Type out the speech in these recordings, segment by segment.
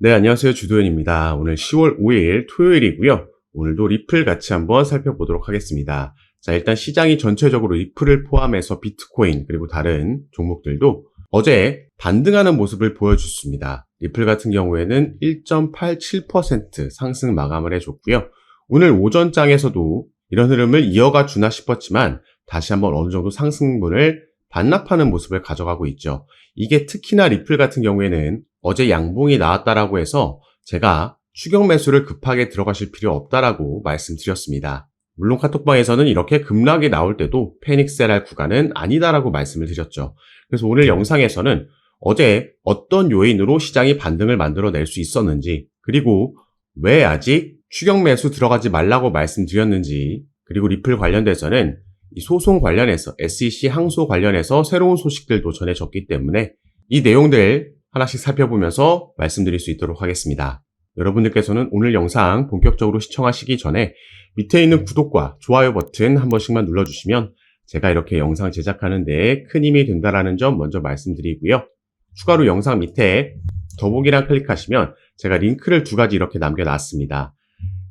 네, 안녕하세요. 주도현입니다. 오늘 10월 5일 토요일이고요. 오늘도 리플 같이 한번 살펴보도록 하겠습니다. 자, 일단 시장이 전체적으로 리플을 포함해서 비트코인 그리고 다른 종목들도 어제 반등하는 모습을 보여줬습니다. 리플 같은 경우에는 1.87% 상승 마감을 해줬고요. 오늘 오전장에서도 이런 흐름을 이어가 주나 싶었지만 다시 한번 어느 정도 상승분을 반납하는 모습을 가져가고 있죠. 이게 특히나 리플 같은 경우에는 어제 양봉이 나왔다라고 해서 제가 추격 매수를 급하게 들어가실 필요 없다라고 말씀드렸습니다. 물론 카톡방에서는 이렇게 급락이 나올 때도 패닉셀할 구간은 아니다라고 말씀을 드렸죠. 그래서 오늘 영상에서는 어제 어떤 요인으로 시장이 반등을 만들어낼 수 있었는지 그리고 왜 아직 추격 매수 들어가지 말라고 말씀드렸는지 그리고 리플 관련돼서는 이 소송 관련해서 SEC 항소 관련해서 새로운 소식들도 전해졌기 때문에 이 내용들 하나씩 살펴보면서 말씀드릴 수 있도록 하겠습니다. 여러분들께서는 오늘 영상 본격적으로 시청하시기 전에 밑에 있는 구독과 좋아요 버튼 한 번씩만 눌러주시면 제가 이렇게 영상 제작하는 데큰 힘이 된다는 점 먼저 말씀드리고요. 추가로 영상 밑에 더보기란 클릭하시면 제가 링크를 두 가지 이렇게 남겨놨습니다.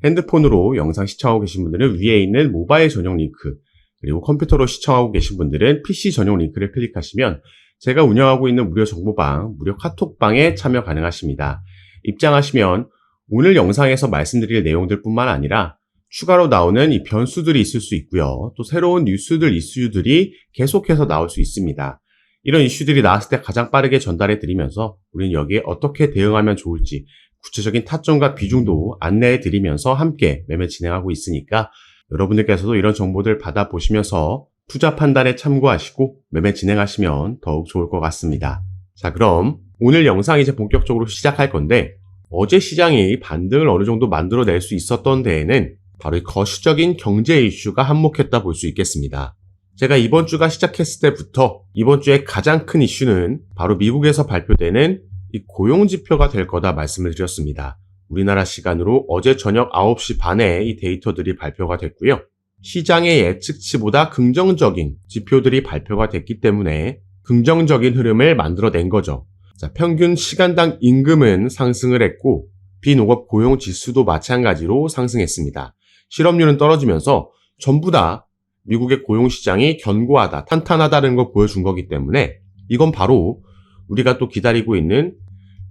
핸드폰으로 영상 시청하고 계신 분들은 위에 있는 모바일 전용 링크, 그리고 컴퓨터로 시청하고 계신 분들은 PC 전용 링크를 클릭하시면 제가 운영하고 있는 무료 정보방, 무료 카톡방에 참여 가능하십니다. 입장하시면 오늘 영상에서 말씀드릴 내용들 뿐만 아니라 추가로 나오는 이 변수들이 있을 수 있고요. 또 새로운 뉴스들, 이슈들이 계속해서 나올 수 있습니다. 이런 이슈들이 나왔을 때 가장 빠르게 전달해 드리면서 우리는 여기에 어떻게 대응하면 좋을지 구체적인 타점과 비중도 안내해 드리면서 함께 매매 진행하고 있으니까 여러분들께서도 이런 정보들 받아보시면서 투자 판단에 참고하시고 매매 진행하시면 더욱 좋을 것 같습니다. 자, 그럼 오늘 영상 이제 본격적으로 시작할 건데 어제 시장이 반등을 어느 정도 만들어낼 수 있었던 데에는 바로 이 거시적인 경제 이슈가 한몫했다 볼 수 있겠습니다. 제가 이번 주가 시작했을 때부터 이번 주에 가장 큰 이슈는 바로 미국에서 발표되는 이 고용 지표가 될 거다 말씀을 드렸습니다. 우리나라 시간으로 어제 저녁 9시 반에 이 데이터들이 발표가 됐고요. 시장의 예측치보다 긍정적인 지표들이 발표가 됐기 때문에 긍정적인 흐름을 만들어낸 거죠. 자, 평균 시간당 임금은 상승을 했고 비농업 고용 지수도 마찬가지로 상승했습니다. 실업률은 떨어지면서 전부 다 미국의 고용 시장이 견고하다, 탄탄하다는 걸 보여준 거기 때문에 이건 바로 우리가 또 기다리고 있는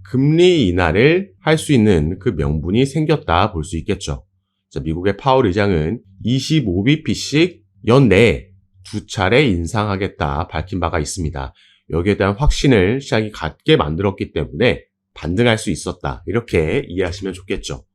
금리 인하를 할 수 있는 그 명분이 생겼다 볼 수 있겠죠. 자, 미국의 파월 의장은 25bp씩 연내에 두 차례 인상하겠다 밝힌 바가 있습니다. 여기에 대한 확신을 시장이 갖게 만들었기 때문에 반등할 수 있었다. 이렇게 이해하시면 좋겠죠.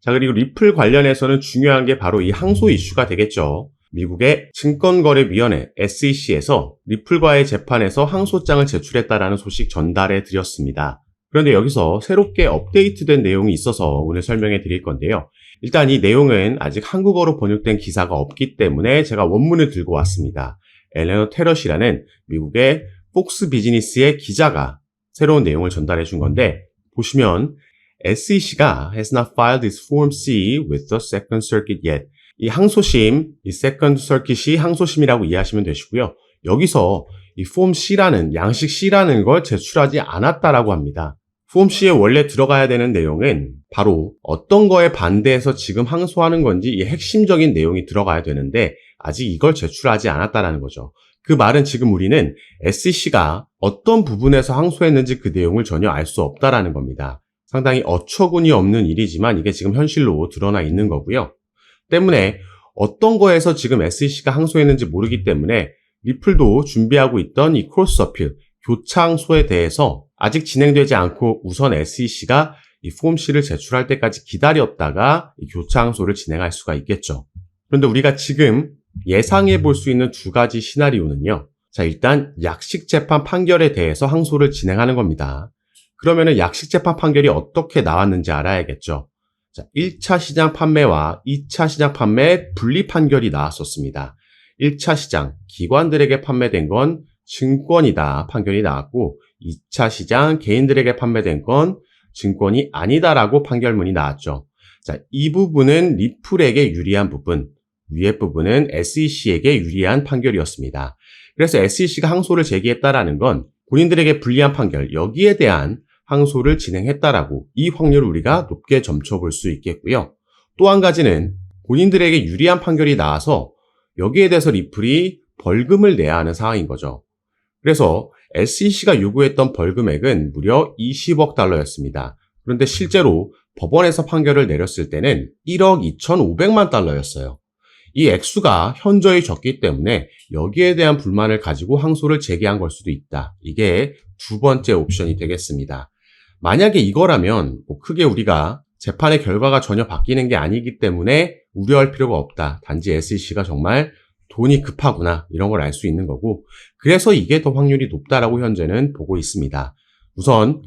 자, 그리고 리플 관련해서는 중요한 게 바로 이 항소 이슈가 되겠죠. 미국의 증권거래위원회 SEC에서 리플과의 재판에서 항소장을 제출했다라는 소식 전달해 드렸습니다. 그런데 여기서 새롭게 업데이트된 내용이 있어서 오늘 설명해 드릴 건데요. 일단 이 내용은 아직 한국어로 번역된 기사가 없기 때문에 제가 원문을 들고 왔습니다. 엘레너 테럿이라는 미국의 폭스 비즈니스의 기자가 새로운 내용을 전달해 준 건데 보시면 SEC가 has not filed its Form C with the Second Circuit yet. 이 항소심, 이 Second Circuit이 항소심이라고 이해하시면 되시고요. 여기서 이 Form C라는 양식 C라는 걸 제출하지 않았다라고 합니다. 폼 C에 원래 들어가야 되는 내용은 바로 어떤 거에 반대해서 지금 항소하는 건지 이 핵심적인 내용이 들어가야 되는데 아직 이걸 제출하지 않았다라는 거죠. 그 말은 지금 우리는 SEC가 어떤 부분에서 항소했는지 그 내용을 전혀 알 수 없다라는 겁니다. 상당히 어처구니 없는 일이지만 이게 지금 현실로 드러나 있는 거고요. 때문에 어떤 거에서 지금 SEC가 항소했는지 모르기 때문에 리플도 준비하고 있던 이 크로스 어필, 교차항소에 대해서 아직 진행되지 않고 우선 SEC가 이 폼 C를 제출할 때까지 기다렸다가 이 교차 항소를 진행할 수가 있겠죠. 그런데 우리가 지금 예상해 볼 수 있는 두 가지 시나리오는요. 자, 일단 약식 재판 판결에 대해서 항소를 진행하는 겁니다. 그러면은 약식 재판 판결이 어떻게 나왔는지 알아야겠죠. 자, 1차 시장 판매와 2차 시장 판매 분리 판결이 나왔었습니다. 1차 시장, 기관들에게 판매된 건 증권이다 판결이 나왔고 2차 시장 개인들에게 판매된 건 증권이 아니다라고 판결문이 나왔죠. 자, 이 부분은 리플에게 유리한 부분, 위에 부분은 SEC에게 유리한 판결이었습니다. 그래서 SEC가 항소를 제기했다라는 건 본인들에게 불리한 판결, 여기에 대한 항소를 진행했다라고 이 확률을 우리가 높게 점쳐볼 수 있겠고요. 또 한 가지는 본인들에게 유리한 판결이 나와서 여기에 대해서 리플이 벌금을 내야 하는 상황인 거죠. 그래서 SEC가 요구했던 벌금액은 무려 20억 달러였습니다. 그런데 실제로 법원에서 판결을 내렸을 때는 1억 2,500만 달러였어요. 이 액수가 현저히 적기 때문에 여기에 대한 불만을 가지고 항소를 제기한 걸 수도 있다. 이게 두 번째 옵션이 되겠습니다. 만약에 이거라면 뭐 크게 우리가 재판의 결과가 전혀 바뀌는 게 아니기 때문에 우려할 필요가 없다. 단지 SEC가 정말 돈이 급하구나 이런 걸 알 수 있는 거고 그래서 이게 더 확률이 높다라고 현재는 보고 있습니다. 우선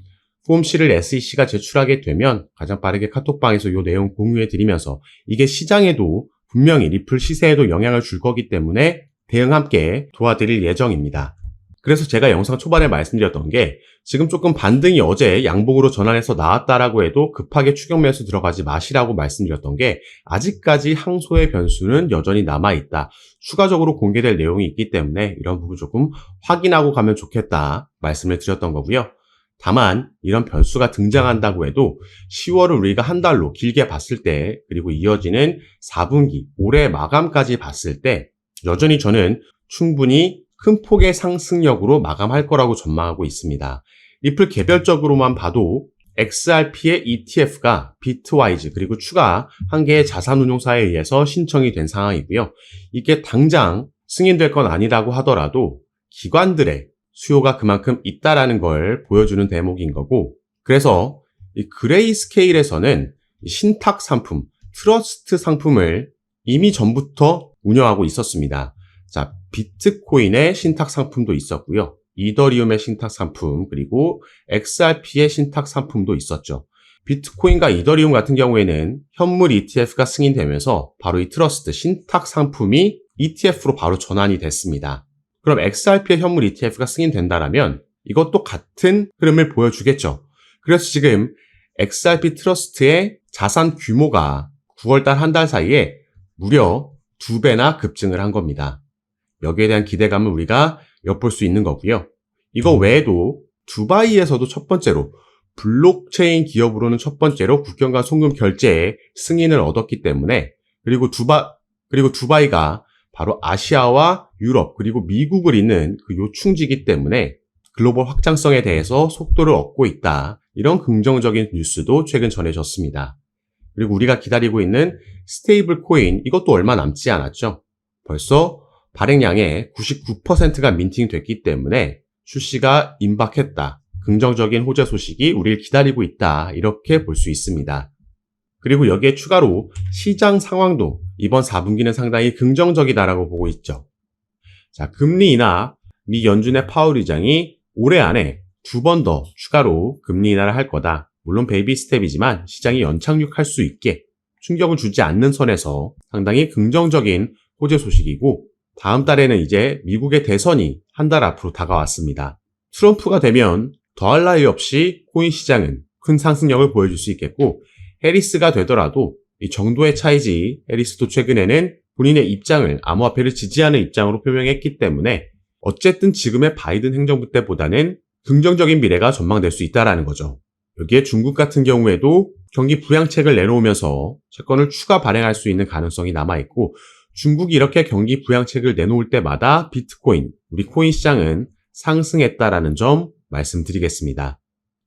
폼C를 SEC가 제출하게 되면 가장 빠르게 카톡방에서 이 내용 공유해 드리면서 이게 시장에도 분명히 리플 시세에도 영향을 줄 거기 때문에 대응 함께 도와드릴 예정입니다. 그래서 제가 영상 초반에 말씀드렸던 게 지금 조금 반등이 어제 양봉으로 전환해서 나왔다라고 해도 급하게 추격 매수 들어가지 마시라고 말씀드렸던 게 아직까지 항소의 변수는 여전히 남아있다. 추가적으로 공개될 내용이 있기 때문에 이런 부분 조금 확인하고 가면 좋겠다 말씀을 드렸던 거고요. 다만 이런 변수가 등장한다고 해도 10월을 우리가 한 달로 길게 봤을 때 그리고 이어지는 4분기 올해 마감까지 봤을 때 여전히 저는 충분히 큰 폭의 상승력으로 마감할 거라고 전망하고 있습니다. 리플 개별적으로만 봐도 XRP의 ETF가 비트와이즈 그리고 추가 한 개의 자산운용사에 의해서 신청이 된 상황이고요. 이게 당장 승인될 건 아니라고 하더라도 기관들의 수요가 그만큼 있다라는 걸 보여주는 대목인 거고 그래서 이 그레이 스케일에서는 신탁 상품, 트러스트 상품을 이미 전부터 운영하고 있었습니다. 자, 비트코인의 신탁 상품도 있었고요. 이더리움의 신탁 상품, 그리고 XRP의 신탁 상품도 있었죠. 비트코인과 이더리움 같은 경우에는 현물 ETF가 승인되면서 바로 이 트러스트 신탁 상품이 ETF로 바로 전환이 됐습니다. 그럼 XRP의 현물 ETF가 승인된다라면 이것도 같은 흐름을 보여주겠죠. 그래서 지금 XRP 트러스트의 자산 규모가 9월달 한 달 사이에 무려 두 배나 급증을 한 겁니다. 여기에 대한 기대감을 우리가 엿볼 수 있는 거고요. 이거 외에도 두바이에서도 첫 번째로 블록체인 기업으로는 첫 번째로 국경 간 송금 결제에 승인을 얻었기 때문에 그리고 두바 그리고 두바이가 바로 아시아와 유럽 그리고 미국을 잇는 그 요충지기 때문에 글로벌 확장성에 대해서 속도를 얻고 있다. 이런 긍정적인 뉴스도 최근 전해졌습니다. 그리고 우리가 기다리고 있는 스테이블 코인 이것도 얼마 남지 않았죠. 벌써 발행량의 99%가 민팅됐기 때문에 출시가 임박했다. 긍정적인 호재 소식이 우리를 기다리고 있다. 이렇게 볼 수 있습니다. 그리고 여기에 추가로 시장 상황도 이번 4분기는 상당히 긍정적이다라고 보고 있죠. 자, 금리 인하 미 연준의 파월 의장이 올해 안에 두 번 더 추가로 금리 인하를 할 거다. 물론 베이비 스텝이지만 시장이 연착륙할 수 있게 충격을 주지 않는 선에서 상당히 긍정적인 호재 소식이고 다음 달에는 이제 미국의 대선이 한 달 앞으로 다가왔습니다. 트럼프가 되면 더할 나위 없이 코인 시장은 큰 상승력을 보여줄 수 있겠고 해리스가 되더라도 이 정도의 차이지 해리스도 최근에는 본인의 입장을 암호화폐를 지지하는 입장으로 표명했기 때문에 어쨌든 지금의 바이든 행정부 때보다는 긍정적인 미래가 전망될 수 있다라는 거죠. 여기에 중국 같은 경우에도 경기 부양책을 내놓으면서 채권을 추가 발행할 수 있는 가능성이 남아있고 중국이 이렇게 경기 부양책을 내놓을 때마다 비트코인, 우리 코인 시장은 상승했다라는 점 말씀드리겠습니다.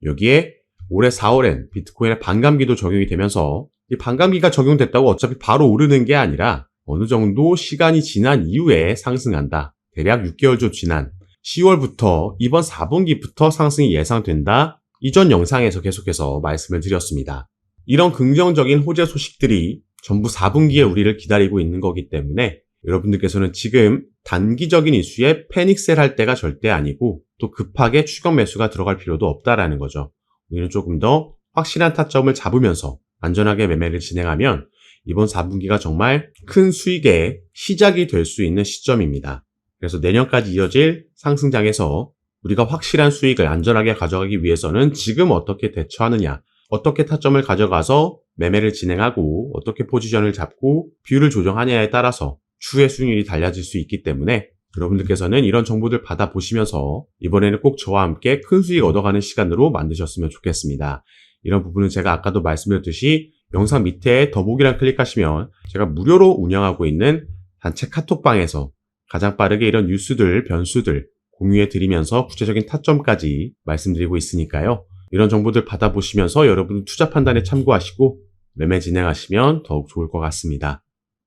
여기에 올해 4월엔 비트코인의 반감기도 적용이 되면서 이 반감기가 적용됐다고 어차피 바로 오르는 게 아니라 어느 정도 시간이 지난 이후에 상승한다. 대략 6개월 좀 지난 10월부터 이번 4분기부터 상승이 예상된다. 이전 영상에서 계속해서 말씀을 드렸습니다. 이런 긍정적인 호재 소식들이 전부 4분기에 우리를 기다리고 있는 거기 때문에 여러분들께서는 지금 단기적인 이슈에 패닉셀 할 때가 절대 아니고 또 급하게 추격 매수가 들어갈 필요도 없다라는 거죠. 우리는 조금 더 확실한 타점을 잡으면서 안전하게 매매를 진행하면 이번 4분기가 정말 큰 수익의 시작이 될 수 있는 시점입니다. 그래서 내년까지 이어질 상승장에서 우리가 확실한 수익을 안전하게 가져가기 위해서는 지금 어떻게 대처하느냐, 어떻게 타점을 가져가서 매매를 진행하고 어떻게 포지션을 잡고 비율을 조정하냐에 따라서 추후의 수익률이 달라질 수 있기 때문에 여러분들께서는 이런 정보들 받아보시면서 이번에는 꼭 저와 함께 큰 수익 얻어가는 시간으로 만드셨으면 좋겠습니다. 이런 부분은 제가 아까도 말씀드렸듯이 영상 밑에 더보기란 클릭하시면 제가 무료로 운영하고 있는 단체 카톡방에서 가장 빠르게 이런 뉴스들, 변수들 공유해 드리면서 구체적인 타점까지 말씀드리고 있으니까요. 이런 정보들 받아보시면서 여러분 투자 판단에 참고하시고 매매 진행하시면 더욱 좋을 것 같습니다.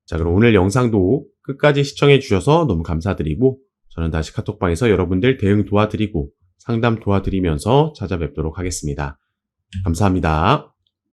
자, 그럼 오늘 영상도 끝까지 시청해 주셔서 너무 감사드리고 저는 다시 카톡방에서 여러분들 대응 도와드리고 상담 도와드리면서 찾아뵙도록 하겠습니다. 감사합니다.